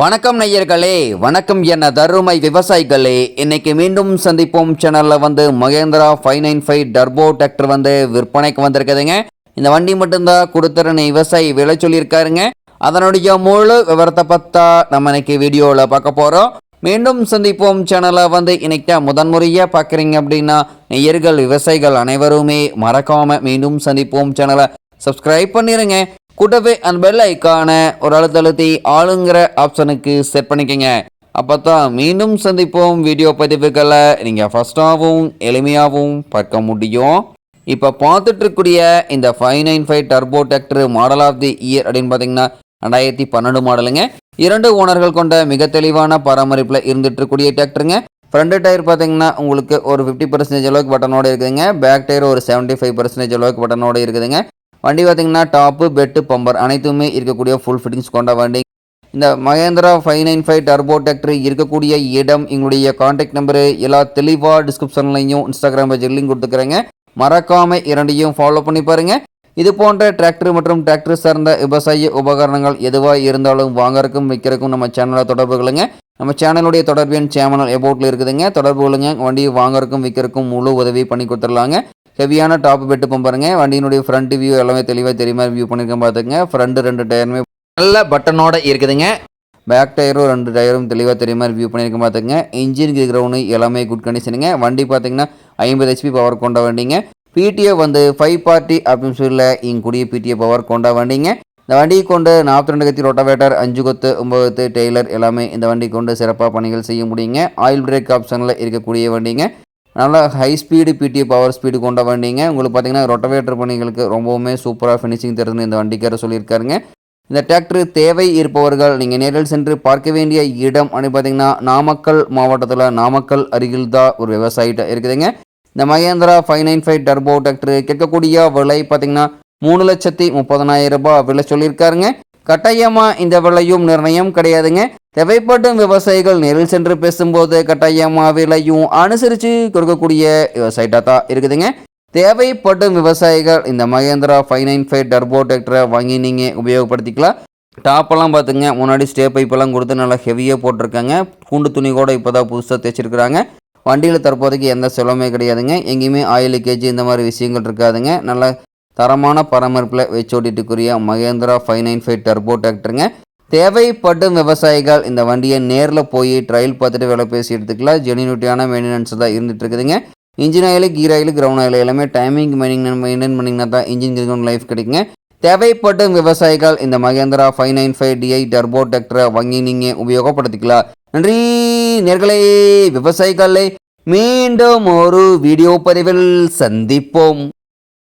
வணக்கம் நேயர்களே வணக்கம் என்ன தருமை விவசாயிகளே. இன்னைக்கு மீண்டும் சந்திப்போம். சேனலில் வந்து Mahindra five nine five turbo tractor வந்து விற்பனைக்கு வந்திருக்குதுங்க. இந்த வண்டி மட்டும்தான் கொடுத்துருன்னு விவசாயி விலை சொல்லியிருக்காருங்க. அதனுடைய முழு விவரத்தை பத்தா நம்ம இன்னைக்கு வீடியோவில் பார்க்க போகிறோம் மீண்டும் சந்திப்போம். சேனலை வந்து இன்னைக்கு முதன்முறையாக பார்க்குறீங்க அப்படின்னா நேயர்கள் விவசாயிகள் அனைவருமே மறக்காமல் மீண்டும் சந்திப்போம். சேனலை சப்ஸ்கிரைப் பண்ணிடுங்க கூட்டவே அந்த பெல் ஐக்கான ஒரு அழுத்தழுத்தி ஆளுங்கிற ஆப்ஷனுக்கு செட் பண்ணிக்கோங்க. அப்போ தான் மீண்டும் சந்திப்போம் வீடியோ பதிவுகளை நீங்கள் ஃபஸ்ட்டாகவும் எளிமையாகவும் பார்க்க முடியும். இப்போ பார்த்துட்டு இருக்கக்கூடிய இந்த five nine five turbo tractor model of the year அப்படின்னு பார்த்தீங்கன்னா ரெண்டாயிரத்தி பன்னெண்டு மாடலுங்க இரண்டு ஓனர்கள் கொண்ட மிக தெளிவான பராமரிப்பில் இருந்துட்டு இருக்கக்கூடிய டிராக்டருங்க ஃப்ரண்ட் டயர் பார்த்தீங்கன்னா உங்களுக்கு ஒரு ஃபிஃப்டி பர்சன்டேஜ் அளவுக்கு பட்டனோட இருக்குதுங்க. பேக் டயர் ஒரு செவன்ட்டி ஃபைவ் பர்சன்டேஜ் அளவுக்கு பட்டனோட இருக்குதுங்க. வண்டி பார்த்தீங்கன்னா டாப்பு பெட்டு பம்பர் அனைத்துமே இருக்கக்கூடிய ஃபுல் ஃபிட்டிங்ஸ் கொண்ட வண்டி. இந்த Mahindra five nine five turbo tractor இருக்கக்கூடிய இடம் எங்களுடைய காண்டாக்ட் நம்பரு எல்லா தெளிவாக டிஸ்கிரிப்ஷன்லையும் இன்ஸ்டாகிராம் பேஜில் லிங்க் கொடுத்துக்கிறேங்க. மறக்காமல் இரண்டையும் ஃபாலோ பண்ணி பாருங்க. இது போன்ற டிராக்டர் மற்றும் டிராக்டர் சார்ந்த விவசாய உபகரணங்கள் எதுவாக இருந்தாலும் வாங்கறதுக்கும் விற்கிறக்கும் நம்ம சேனலை தொடர்பு கொள்ளுங்க. நம்ம சேனலுடைய தொடர்பு எண் சேனல் எபோட்டில் இருக்குதுங்க. தொடர்பு கொள்ளுங்க. வண்டியை வாங்கறக்கும் விற்கிறக்கும் முழு உதவி பண்ணி கொடுத்துடலாங்க. ஹெவியான டாப் பெட்டு பம்பருங்க வண்டியினுடைய ஃப்ரண்ட் வியூ எல்லாமே தெளிவாக தெரியுமா? வியூ பண்ணியிருக்கேன் பார்த்துங்க ஃப்ரண்ட் ரெண்டு டயருமே நல்ல பட்டனோட இருக்குதுங்க. பேக் டயரும் ரெண்டு டயரும் தெளிவாக தெரியுற மாதிரி வியூ பண்ணியிருக்கேன் பார்த்துங்க இன்ஜின் கிரவுண்டு எல்லாமே குட் கண்டிஷனுங்க வண்டி பார்த்தீங்கன்னா ஐம்பது ஹெச்பி பவர் கொண்ட வண்டிங்க. பிடிஓ வந்து ஃபைவ் பார்ட்டி அப்படின்னு சொல்லி இங்கூடிய பிடிஓ பவர் கொண்ட வண்டிங்க. இந்த வண்டியை கொண்டு நாற்பத்தி ரெண்டு கத்தி ரொட்டவேட்டர் அஞ்சு கொத்து ஒம்பது கொத்து டெய்லர் எல்லாமே இந்த வண்டி கொண்டு சிறப்பாக பணிகள் செய்ய முடியுங்க. ஆயில் பிரேக் ஆப்ஷனில் இருக்கக்கூடிய வண்டிங்க. நல்லா ஹை ஸ்பீடு பிடி பவர் ஸ்பீடு கொண்ட வண்டிங்க. உங்களுக்கு பார்த்தீங்கன்னா ரொட்டவேட்டர் பணிகளுக்கு ரொம்பவுமே சூப்பராக ஃபினிஷிங் தருதுன்னு இந்த வண்டிக்கார சொல்லியிருக்காருங்க. இந்த டிராக்டர் தேவை இருப்பவர்கள் நீங்கள் நேரில் சென்று பார்க்க வேண்டிய இடம் அப்படின்னு பார்த்தீங்கன்னா நாமக்கல் மாவட்டத்தில் நாமக்கல் அருகில் தான் ஒரு விவசாயிட்ட இருக்குதுங்க. இந்த Mahindra five nine five turbo tractor கேட்கக்கூடிய விலை பார்த்தீங்கன்னா மூணு லட்சத்தி முப்பதனாயிரம் ரூபாய் விலை சொல்லியிருக்காருங்க. கட்டாயமாக இந்த விலையும் நிர்ணயம் கிடையாதுங்க. தேவைப்படும் விவசாயிகள் நேரில் சென்று பேசும்போது கட்டாயமாக விலையும் அனுசரித்து கொடுக்கக்கூடிய விவசாயிட்டா தான் இருக்குதுங்க. தேவைப்படும் விவசாயிகள் இந்த Mahindra five nine five turbo டிராக்டரை வாங்கி நீங்கள் உபயோகப்படுத்திக்கலாம். டாப்பெல்லாம் பார்த்துங்க முன்னாடி ஸ்டே பைப்பெல்லாம் கொடுத்து நல்லா ஹெவியாக போட்டிருக்காங்க. கூண்டு துணி கூட இப்போ தான் புதுசாக தைச்சிருக்கிறாங்க வண்டியில் தற்போதைக்கு எந்த செலவுமே கிடையாதுங்க. எங்கேயுமே ஆயில் கேஜி இந்த மாதிரி விஷயங்கள் இருக்காதுங்க. நல்ல தரமான பராமரிப்பில் வச்சோட்டிட்டுக்குரிய Mahindra five nine five turbo டிராக்டருங்க. தேவைப்படும் விவசாயிகள் இந்த வண்டியை நேரில் போய் ட்ரையல் பார்த்துட்டு வேலை பேசி எடுத்துக்கலாம் ஜெனியூட்டியான மெயின்டெனன்ஸ் தான் இருந்துட்டு இருக்குதுங்க. Engine oil gear oil ground oil எல்லாமே டைமிங் மெயின்டைன் மெயின்டைன் பண்ணிங்கன்னா தான் இன்ஜின் கிரவுண்ட் லைஃப் கிடைக்குங்க. தேவைப்படும் விவசாயிகள் இந்த Mahindra five nine five DI turbo டிராக்டரை வாங்கி நீங்கள் உபயோகப்படுத்திக்கலாம். நன்றி. நேர்களே விவசாயிகளை மீண்டும் ஒரு வீடியோ பதிவில் சந்திப்போம்.